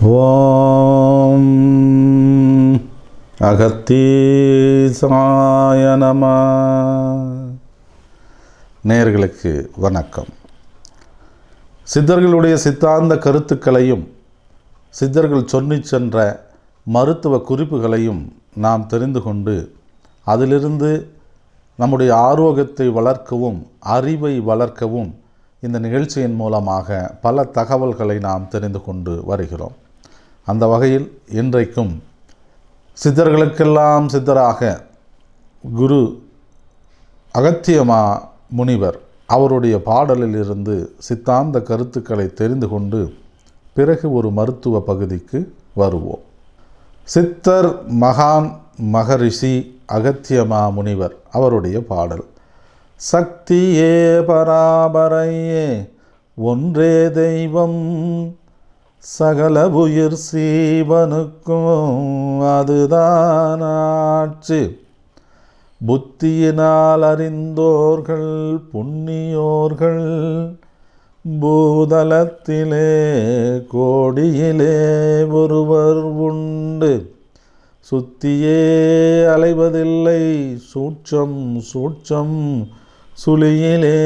ஓம் அகத்தீசாய நம. நேர்களுக்கு வணக்கம். சித்தர்களுடைய சித்தாந்த கருத்துக்களையும் சித்தர்கள் சொல்லி சென்ற மருத்துவ குறிப்புகளையும் நாம் தெரிந்து கொண்டு அதிலிருந்து நம்முடைய ஆரோக்கியத்தை வளர்க்கவும் அறிவை வளர்க்கவும் இந்த நிகழ்ச்சியின் மூலமாக பல தகவல்களை நாம் தெரிந்து கொண்டு வருகிறோம். அந்த வகையில் இன்றைக்கும் சித்தர்களுக்கெல்லாம் சித்தராக குரு அகத்தியமா முனிவர் அவருடைய பாடலில் இருந்து சித்தாந்த கருத்துக்களை தெரிந்து கொண்டு பிறகு ஒரு மருத்துவ பகுதிக்கு வருவோம். சித்தர் மகான் மகரிஷி அகத்தியமா முனிவர் அவருடைய பாடல். சக்தியே பராபரையே ஒன்றே தெய்வம். சகல உயிர் சீவனுக்கும் அதுதான் ஆட்சி. புத்தியினால் அறிந்தோர்கள் புண்ணியோர்கள் பூதலத்திலே கோடியிலே ஒருவர் உண்டு. சுத்தியே அலைவதில்லை சூட்சம் சூட்சம் சுழியிலே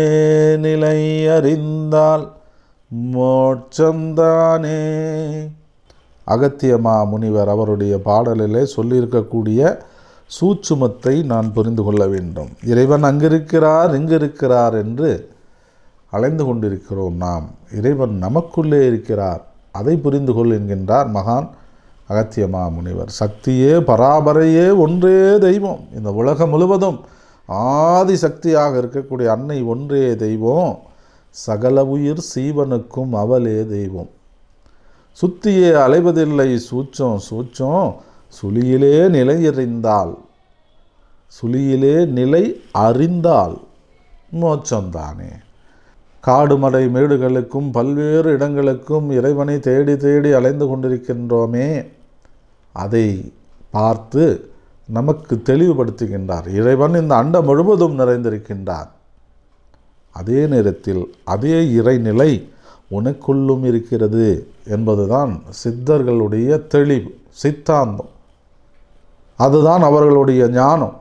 நிலை அறிந்தால் மோட்சந்தானே. அகத்தியமா முனிவர் அவருடைய பாடலிலே சொல்லியிருக்கக்கூடிய சூட்சுமத்தை நான் புரிந்து கொள்ள வேண்டும். இறைவன் அங்கிருக்கிறார் இங்கிருக்கிறார் என்று அலைந்து கொண்டிருக்கிறோம் நாம். இறைவன் நமக்குள்ளே இருக்கிறார். அதை புரிந்து கொள் என்கின்றார் மகான் அகத்தியமா முனிவர் சக்தியே பராபரையே ஒன்றே தெய்வம். இந்த உலகம் முழுவதும் ஆதி சக்தியாக இருக்கக்கூடிய அன்னை ஒன்றே தெய்வம். சகல உயிர் சீவனுக்கும் அவளே தெய்வம். சுத்தியே அலைவதில்லை சூச்சம் சூச்சம் சுழியிலே நிலையறிந்தாள் சுழியிலே நிலை அறிந்தால் மோட்சம்தானே காடுமலை மேடுகளுக்கும் பல்வேறு இடங்களுக்கும் இறைவனை தேடி தேடி அலைந்து கொண்டிருக்கின்றோமே. அதை பார்த்து நமக்கு தெளிவுபடுத்துகின்றார். இறைவன் இந்த அண்டம் முழுவதும் நிறைந்திருக்கின்றார் அதே நேரத்தில் அதே இறைநிலை உனக்குள்ளும் இருக்கிறது என்பதுதான் சித்தர்களுடைய தெளிவு சித்தாந்தம். அதுதான் அவர்களுடைய ஞானம்.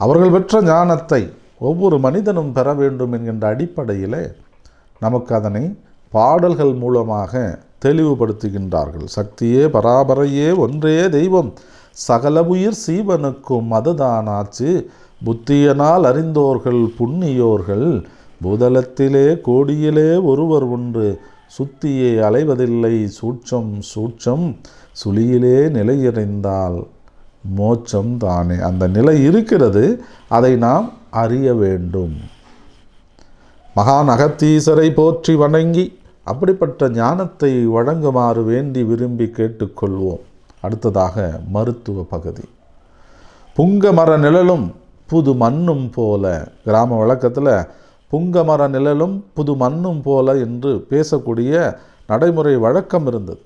அவர்கள் பெற்ற ஞானத்தை ஒவ்வொரு மனிதனும் பெற வேண்டும் என்கின்ற அடிப்படையிலே நமக்கு அதனை பாடல்கள் மூலமாக தெளிவுபடுத்துகின்றார்கள். சக்தியே பராபரையே ஒன்றே தெய்வம். சகல உயிர் சீவனுக்கும் அதுதானாச்சு. புத்தியனால் அறிந்தோர்கள் புண்ணியோர்கள் பூதலத்திலே கோடியிலே ஒருவர் ஒன்று சுத்தியே அலைவதில்லை சூட்சம் சூட்சம். சுழியிலே நிலையறிந்தால் மோட்சம் தானே அந்த நிலை இருக்கிறது அதை நாம் அறிய வேண்டும். மகான் அகத்தீசரை போற்றி வணங்கி அப்படிப்பட்ட ஞானத்தை வழங்குமாறு வேண்டி விரும்பி கேட்டுக்கொள்வோம். அடுத்ததாக மருத்துவ பகுதி. புங்க மர நிழலும் புது மண்ணும் போல கிராம வழக்கத்தில் புங்க மர நிழலும் புது மண்ணும் போல என்று பேசக்கூடிய நடைமுறை வழக்கம் இருந்தது.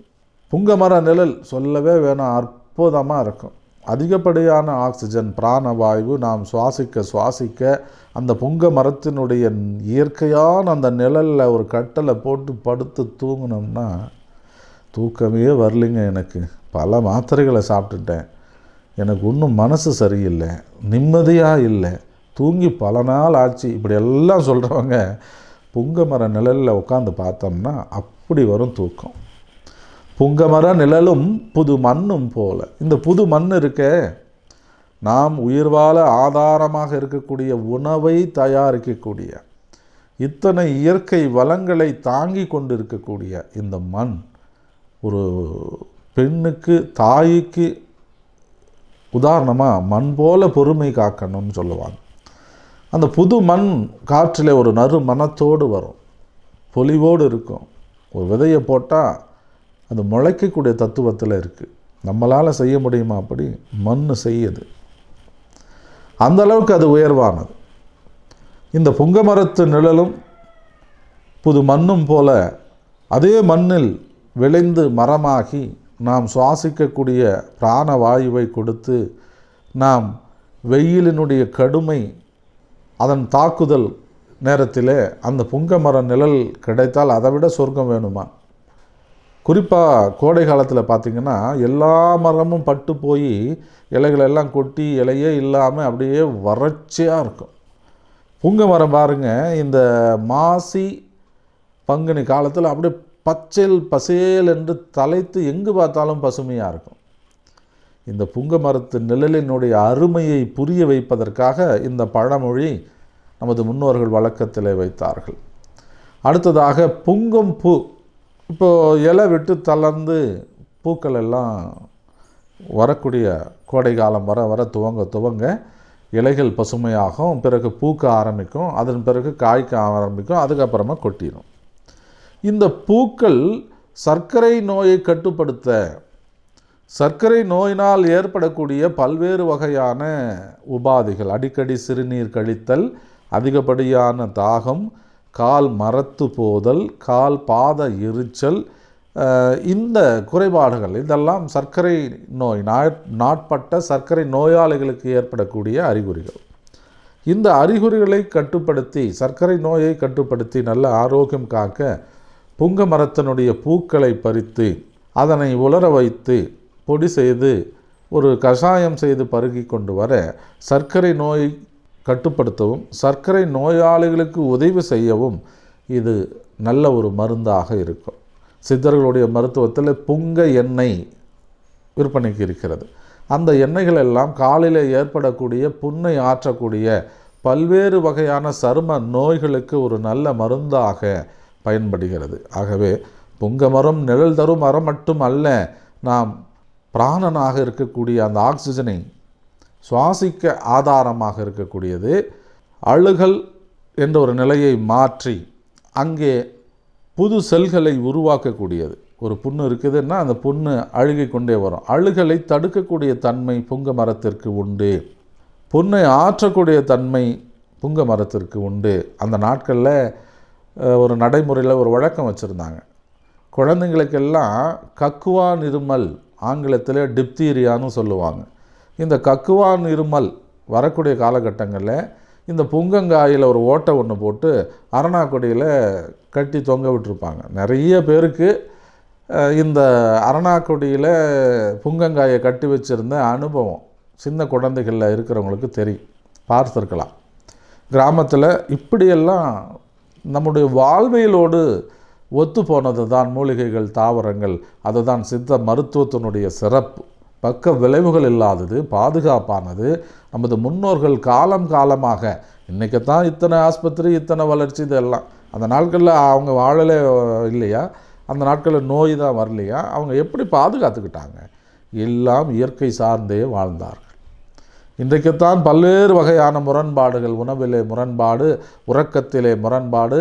புங்க மர நிழல் சொல்லவே வேணாம் அற்புதமாக இருக்கும். அதிகப்படியான ஆக்சிஜன் பிராணவாயு நாம் சுவாசிக்க சுவாசிக்க அந்த புங்க மரத்தினுடைய இயற்கையான அந்த நிழலில் ஒரு கட்டளை போட்டு படுத்து தூங்கினோம்னா தூக்கமே வரலைங்க எனக்கு. பல மாத்திரைகளை சாப்பிட்டுட்டேன். எனக்கு ஒன்றும் மனசு சரியில்லை நிம்மதியாக இல்லை. தூங்கி பல நாள் ஆச்சு. இப்படி எல்லாம் சொல்கிறவங்க புங்க மர நிழலில் உட்காந்து பார்த்தோம்னா அப்படி வரும் தூக்கம். புங்கமர நிழலும் புது மண்ணும் போல. இந்த புது மண் இருக்கே நாம் உயிர் வாழ ஆதாரமாக இருக்கக்கூடிய உணவை தயாரிக்கக்கூடிய இத்தனை இயற்கை வளங்களை தாங்கி கொண்டு இருக்கக்கூடிய இந்த மண் ஒரு பெண்ணுக்கு தாய்க்கு உதாரணமாக மண் போல பொறுமை காக்கணும்னு சொல்லுவாங்க. அந்த புது மண் காற்றில் ஒரு நறு மனத்தோடு வரும். பொலிவோடு இருக்கும். ஒரு விதையை போட்டால் அது முளைக்கக்கூடிய தத்துவத்தில் இருக்குது நம்மளால் செய்ய முடியுமா அப்படி? மண் செய்யுது. அந்த அளவுக்கு அது உயர்வானது. இந்த புங்க மரத்து நிழலும் புது மண்ணும் போல அதே மண்ணில் விளைந்து மரமாகி நாம் சுவாசிக்கக்கூடிய பிராண வாயுவை கொடுத்து நாம் வெயிலினுடைய கடுமை அதன் தாக்குதல் நேரத்திலே அந்த புங்க மர நிழல் கிடைத்தால் அதை விட சொர்க்கம் வேணுமா? குறிப்பாக கோடை காலத்தில் பார்த்திங்கன்னா எல்லா மரமும் பட்டு போய் இலைகளெல்லாம் கொட்டி இலையே இல்லாமல் அப்படியே வறட்சியாக இருக்கும். புங்க மரம் பாருங்கள் இந்த மாசி பங்குனி காலத்தில் அப்படியே பச்சைல் பசேல் என்று தலைத்து எங்கு பார்த்தாலும் பசுமையாக இருக்கும். இந்த புங்க மரத்து நிழலினுடைய அருமையை புரிய வைப்பதற்காக இந்த பழமொழி நமது முன்னோர்கள் வழக்கத்திலே வைத்தார்கள். அடுத்ததாக புங்கும் பூ. இப்போது இலை விட்டு தளர்ந்து பூக்கள் எல்லாம் வரக்கூடிய கோடை காலம் வர வர துவங்க துவங்க இலைகள் பசுமையாகும். பிறகு பூக்க ஆரம்பிக்கும். அதன் பிறகு காய்க்க ஆரம்பிக்கும். அதுக்கப்புறமா கொட்டிடும் இந்த பூக்கள் சர்க்கரை நோயை கட்டுப்படுத்த சர்க்கரை நோயினால் ஏற்படக்கூடிய பல்வேறு வகையான உபாதைகள் அடிக்கடி சிறுநீர் கழித்தல் அதிகப்படியான தாகம் கால் மரத்து போதல் கால் பாத எரிச்சல் இந்த குறைபாடுகள் இதெல்லாம் சர்க்கரை நோய் நாட் நாட்பட்ட சர்க்கரை நோயாளிகளுக்கு ஏற்படக்கூடிய அறிகுறிகள். இந்த அறிகுறிகளை கட்டுப்படுத்தி சர்க்கரை நோயை கட்டுப்படுத்தி நல்ல ஆரோக்கியம் காக்க புங்க மரத்தினுடைய பூக்களை பறித்து அதனை உலர வைத்து பொடி செய்து ஒரு கஷாயம் செய்து பருகி கொண்டு வர சர்க்கரை நோய் கட்டுப்படுத்தவும் சர்க்கரை நோயாளிகளுக்கு உதவி செய்யவும் இது நல்ல ஒரு மருந்தாக இருக்கும். சித்தர்களுடைய மருத்துவத்தில் புங்க எண்ணெய் விற்பனைக்கு இருக்கிறது. அந்த எண்ணெய்கள் எல்லாம் காலில் ஏற்படக்கூடிய புண்ணை ஆற்றக்கூடிய பல்வேறு வகையான சரும நோய்களுக்கு ஒரு நல்ல மருந்தாக பயன்படுகிறது. ஆகவே புங்க மரம் நிழல் தரும் மரம் மட்டும் அல்ல நாம் பிராணனாக இருக்கக்கூடிய அந்த ஆக்சிஜனை சுவாசிக்க ஆதாரமாக இருக்கக்கூடியது. அழுகல் என்ற ஒரு நிலையை மாற்றி அங்கே புது செல்களை உருவாக்கக்கூடியது. ஒரு புண்ணு இருக்குதுன்னா அந்த புண்ணு அழுகி கொண்டே வரும். அழுகலை தடுக்கக்கூடிய தன்மை புங்க மரத்திற்கு உண்டு. புண்ணை ஆற்றக்கூடிய தன்மை புங்க மரத்திற்கு உண்டு. அந்த நாட்களில் ஒரு நடைமுறையில் ஒரு வழக்கம் வச்சுருந்தாங்க. குழந்தைங்களுக்கெல்லாம் கக்குவா இருமல் ஆங்கிலத்தில் டிப்தீரியான்னு சொல்லுவாங்க. இந்த கக்குவான் இருமல் வரக்கூடிய காலகட்டங்களில் இந்த புங்கங்காயில் ஒரு ஓட்டை ஒன்று போட்டு அரணாக்கொடியில் கட்டி தொங்க விட்டுருப்பாங்க. நிறைய பேருக்கு இந்த அரணாக்கொடியில் புங்கங்காயை கட்டி வச்சுருந்த அனுபவம் சின்ன குழந்தைகளில் இருக்கிறவங்களுக்கு தெரியும். பார்த்துருக்கலாம். கிராமத்தில் இப்படியெல்லாம் நம்முடைய வாழ்வியலோடு ஒத்து போனது தான் மூலிகைகள் தாவரங்கள். அதுதான் சித்த மருத்துவத்தினுடைய சிறப்பு. பக்க விளைவுகள் இல்லாதது பாதுகாப்பானது. நமது முன்னோர்கள் காலம் காலமாக இன்றைக்கி தான் இத்தனை ஆஸ்பத்திரி இத்தனை வளர்ச்சி இதெல்லாம். அந்த நாட்களில் அவங்க வாழலே இல்லையா? அந்த நாட்களில் நோய் தான் வரலையா? அவங்க எப்படி பாதுகாத்துக்கிட்டாங்க? எல்லாம் இயற்கை சார்ந்தே வாழ்ந்தார்கள். இன்றைக்குத்தான் பல்வேறு வகையான முரண்பாடுகள் உணவிலே முரண்பாடு உறக்கத்திலே முரண்பாடு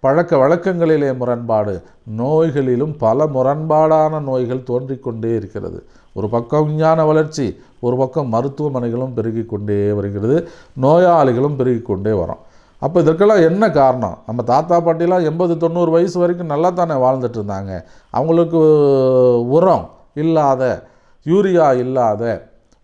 பழக்க வழக்கங்களிலே முரண்பாடு நோய்களிலும் பல முரண்பாடான நோய்கள் தோன்றிக்கொண்டே இருக்கிறது. ஒரு பக்கம் விஞ்ஞான வளர்ச்சி ஒரு பக்கம் மருத்துவமனைகளும் பெருகி கொண்டே வருகிறது நோயாளிகளும் பெருகி கொண்டே வரோம். அப்போ இதற்கெல்லாம் என்ன காரணம்? நம்ம தாத்தா பாட்டிலாம் எண்பது தொண்ணூறு வயசு வரைக்கும் நல்லா தானே வாழ்ந்துட்டு இருந்தாங்க. அவங்களுக்கு உரம் இல்லாத யூரியா இல்லாத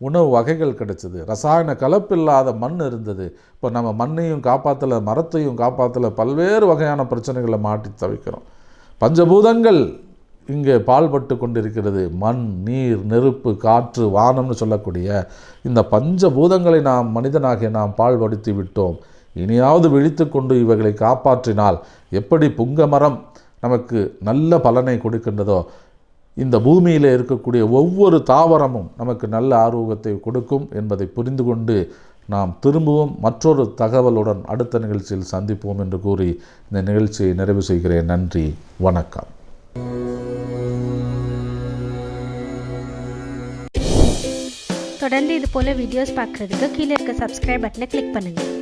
உணவு வகைகள் கிடைச்சிது. ரசாயன கலப்பில்லாத மண் இருந்தது. இப்போ நம்ம மண்ணையும் காப்பாற்றல மரத்தையும் காப்பாற்றல பல்வேறு வகையான பிரச்சனைகளை மாட்டி தவிக்கிறோம். பஞ்சபூதங்கள் இங்கே பால்பட்டு கொண்டிருக்கிறது. மண் நீர் நெருப்பு காற்று வானம்னு சொல்லக்கூடிய இந்த பஞ்சபூதங்களை நாம் மனிதனாகிய நாம் பால்படுத்தி விட்டோம். இனியாவது விழித்து கொண்டு இவைகளை காப்பாற்றினால் எப்படி புங்க மரம் நமக்கு நல்ல பலனை கொடுக்கின்றதோ இந்த பூமியில் இருக்கக்கூடிய ஒவ்வொரு தாவரமும் நமக்கு நல்ல ஆரோக்கியத்தை கொடுக்கும் என்பதை புரிந்து கொண்டு நாம் திரும்பவும் மற்றொரு தகவலுடன் அடுத்த நிகழ்ச்சியில் சந்திப்போம் என்று கூறி இந்த நிகழ்ச்சியை நிறைவு செய்கிறேன். நன்றி. வணக்கம். தொடர்ந்து இது போல் வீடியோஸ் பார்க்குறதுக்கு கீழே இருக்க சப்ஸ்கிரைப் பட்டனை கிளிக் பண்ணுங்கள்